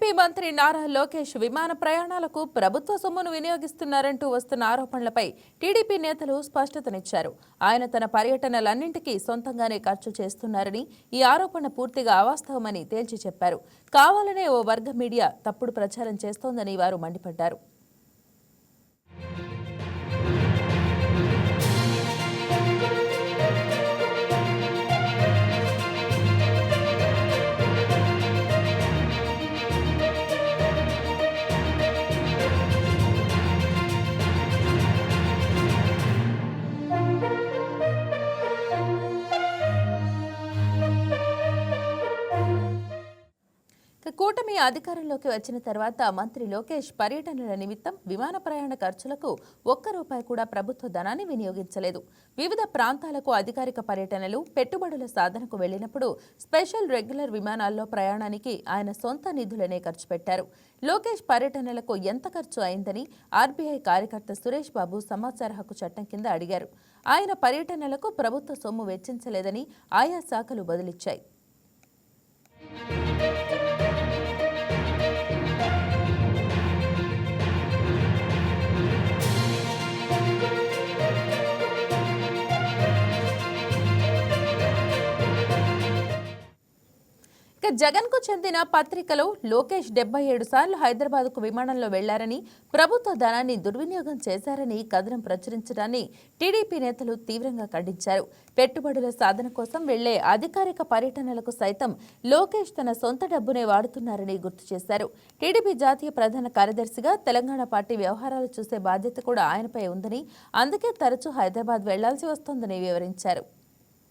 మంత్రి నారా లోకేష్ విమాన ప్రయాణాలకు ప్రభుత్వ సొమ్మును వినియోగిస్తున్నారంటూ వస్తున్న ఆరోపణలపై టీడీపీ నేతలు స్పష్టతనిచ్చారు. ఆయన తన పర్యటనలన్నింటికీ సొంతంగానే ఖర్చు చేస్తున్నారని ఈ ఆరోపణ పూర్తిగా అవాస్తవమని తేల్చి చెప్పారు. కావాలనే ఓ వర్గ మీడియా తప్పుడు ప్రచారం చేస్తోందని వారు మండిపడ్డారు. కూటమి అధికారంలోకి వచ్చిన తర్వాత మంత్రి లోకేష్ పర్యటనల నిమిత్తం విమాన ప్రయాణ ఖర్చులకు ఒక్క రూపాయి కూడా ప్రభుత్వ ధనాన్ని వినియోగించలేదు. వివిధ ప్రాంతాలకు అధికారిక పర్యటనలు పెట్టుబడుల సాధనకు వెళ్ళినప్పుడు స్పెషల్ రెగ్యులర్ విమానాల్లో ప్రయాణానికి ఆయన సొంత నిధులనే ఖర్చు పెట్టారు. లోకేష్ పర్యటనలకు ఎంత ఖర్చు అయిందని ఆర్బీఐ కార్యకర్త సురేష్ బాబు సమాచార హక్కు చట్టం కింద అడిగారు. ఆయన పర్యటనలకు ప్రభుత్వ సొమ్ము వెచ్చించలేదని ఆయా శాఖలు బదులిచ్చాయి. ఇక జగన్కు చెందిన పత్రికలో లోకేష్ డెబ్బై ఏడు సార్లు హైదరాబాద్కు విమానంలో వెళ్ళారని ప్రభుత్వ ధనాన్ని దుర్వినియోగం చేశారని కథనం ప్రచురించడాన్ని టీడీపీ నేతలు తీవ్రంగా ఖండించారు. పెట్టుబడుల సాధన కోసం వెళ్ళే అధికారిక పర్యటనలకు సైతం లోకేష్ తన సొంత డబ్బునే వాడుతున్నారని గుర్తు చేశారు. టీడీపీ జాతీయ ప్రధాన కార్యదర్శిగా తెలంగాణ పార్టీ వ్యవహారాలు చూసే బాధ్యత కూడా ఆయనపై ఉందని అందుకే తరచూ హైదరాబాద్ వెళ్ళాల్సి వస్తోందని వివరించారు.